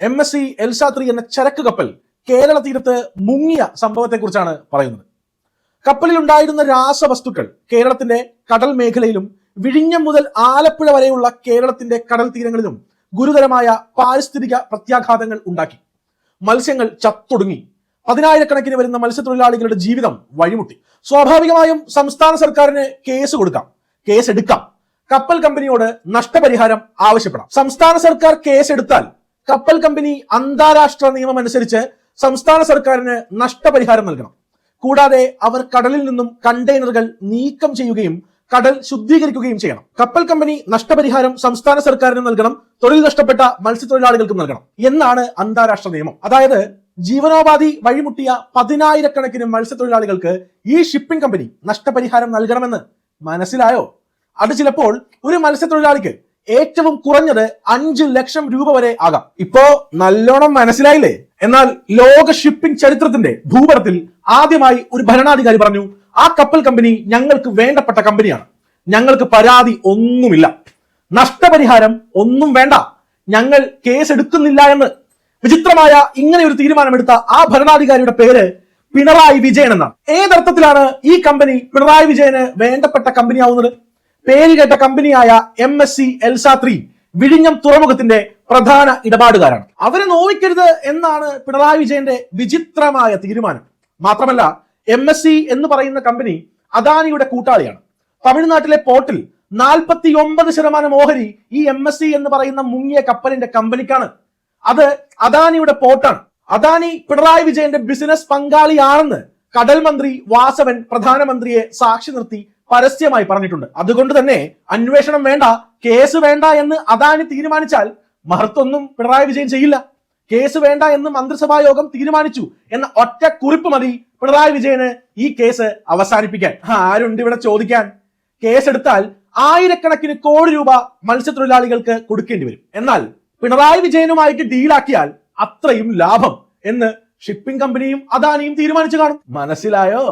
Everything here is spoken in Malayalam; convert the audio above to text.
എം എസ് സി എൽസാത്രി എന്ന ചരക്ക് കപ്പൽ കേരള തീരത്ത് മുങ്ങിയ സംഭവത്തെക്കുറിച്ചാണ് പറയുന്നത്. കപ്പലിൽ ഉണ്ടായിരുന്ന രാസവസ്തുക്കൾ കേരളത്തിന്റെ കടൽ മേഖലയിലും വിഴിഞ്ഞം മുതൽ ആലപ്പുഴ വരെയുള്ള കേരളത്തിന്റെ കടൽ തീരങ്ങളിലും ഗുരുതരമായ പാരിസ്ഥിതിക പ്രത്യാഘാതങ്ങൾ ഉണ്ടാക്കി. മത്സ്യങ്ങൾ ചത്തൊടുങ്ങി. പതിനായിരക്കണക്കിന് വരുന്ന മത്സ്യത്തൊഴിലാളികളുടെ ജീവിതം വഴിമുട്ടി. സ്വാഭാവികമായും സംസ്ഥാന സർക്കാരിന് കേസ് കൊടുക്കാം. കേസ് എടുക്കാം. കപ്പൽ കമ്പനിയോട് നഷ്ടപരിഹാരം ആവശ്യപ്പെടാം. സംസ്ഥാന സർക്കാർ കേസ് എടുത്താൽ കപ്പൽ കമ്പനി അന്താരാഷ്ട്ര നിയമം അനുസരിച്ച് സംസ്ഥാന സർക്കാരിന് നഷ്ടപരിഹാരം നൽകണം. കൂടാതെ അവർ കടലിൽ നിന്നും കണ്ടെയ്നറുകൾ നീക്കം ചെയ്യുകയും കടൽ ശുദ്ധീകരിക്കുകയും ചെയ്യണം. കപ്പൽ കമ്പനി നഷ്ടപരിഹാരം സംസ്ഥാന സർക്കാരിന് നൽകണം തൊഴിൽ നഷ്ടപ്പെട്ട മത്സ്യത്തൊഴിലാളികൾക്കും നൽകണം എന്നാണ് അന്താരാഷ്ട്ര നിയമം. അതായത് ജീവനോപാധി വഴിമുട്ടിയ പതിനായിരക്കണക്കിന് മത്സ്യത്തൊഴിലാളികൾക്ക് ഈ ഷിപ്പിംഗ് കമ്പനി നഷ്ടപരിഹാരം നൽകണമെന്ന് മനസ്സിലായോ? അത് ചിലപ്പോൾ ഒരു മത്സ്യത്തൊഴിലാളിക്ക് ഏറ്റവും കുറഞ്ഞത് അഞ്ച് ലക്ഷം രൂപ വരെ ആകാം. ഇപ്പോ നല്ലോണം മനസ്സിലായില്ലേ? എന്നാൽ ലോക ഷിപ്പിംഗ് ചരിത്രത്തിന്റെ ഭൂപടത്തിൽ ആദ്യമായി ഒരു ഭരണാധികാരി പറഞ്ഞു ആ കപ്പൽ കമ്പനി ഞങ്ങൾക്ക് വേണ്ടപ്പെട്ട കമ്പനിയാണ് ഞങ്ങൾക്ക് പരാതി ഒന്നുമില്ല. നഷ്ടപരിഹാരം ഒന്നും വേണ്ട. ഞങ്ങൾ കേസ് എടുക്കുന്നില്ല എന്ന്. വിചിത്രമായ ഇങ്ങനെ ഒരു തീരുമാനമെടുത്ത ആ ഭരണാധികാരിയുടെ പേര് പിണറായി വിജയൻ എന്നാണ്. ഏതർത്ഥത്തിലാണ് ഈ കമ്പനി പിണറായി വിജയന് വേണ്ടപ്പെട്ട കമ്പനി ആവുന്നത് പേര് കേട്ട കമ്പനിയായ എം എസ് സി എൽസാത്രി വിഴിഞ്ഞം തുറമുഖത്തിന്റെ പ്രധാന ഇടപാടുകാരാണ്. അവരെ നോവിക്കരുത് എന്നാണ് പിണറായി വിജയന്റെ വിചിത്രമായ തീരുമാനം. മാത്രമല്ല എം എസ് സി എന്ന് പറയുന്ന കമ്പനി അദാനിയുടെ കൂട്ടാളിയാണ്. തമിഴ്നാട്ടിലെ പോർട്ടിൽ നാൽപ്പത്തി ഒമ്പത് ശതമാനം ഓഹരി ഈ എം എസ് സി എന്ന് പറയുന്ന മുങ്ങിയ കപ്പലിന്റെ കമ്പനിക്കാണ്. അത് അദാനിയുടെ പോർട്ടാണ്. അദാനി പിണറായി വിജയന്റെ ബിസിനസ് പങ്കാളിയാണെന്ന് കടൽ മന്ത്രി വാസവൻ പ്രധാനമന്ത്രിയെ സാക്ഷി നിർത്തി പരസ്യമായി പറഞ്ഞിട്ടുണ്ട്. അതുകൊണ്ട് തന്നെ അന്വേഷണം വേണ്ട കേസ് വേണ്ട എന്ന് അദാനി തീരുമാനിച്ചാൽ മഹർത്തൊന്നും പിണറായി വിജയൻ ചെയ്യില്ല. കേസ് വേണ്ട എന്ന് മന്ത്രിസഭാ യോഗം തീരുമാനിച്ചു എന്ന ഒറ്റ കുറിപ്പ് മതി പിണറായി വിജയന് ഈ കേസ് അവസാനിപ്പിക്കാൻ. ആരുണ്ട് ഇവിടെ ചോദിക്കാൻ? കേസ് എടുത്താൽ ആയിരക്കണക്കിന് കോടി രൂപ മത്സ്യത്തൊഴിലാളികൾക്ക് കൊടുക്കേണ്ടി വരും. എന്നാൽ പിണറായി വിജയനുമായിട്ട് ഡീലാക്കിയാൽ അത്രയും ലാഭം എന്ന് ഷിപ്പിംഗ് കമ്പനിയും അദാനിയും തീരുമാനിച്ചു കാണും. മനസ്സിലായോ?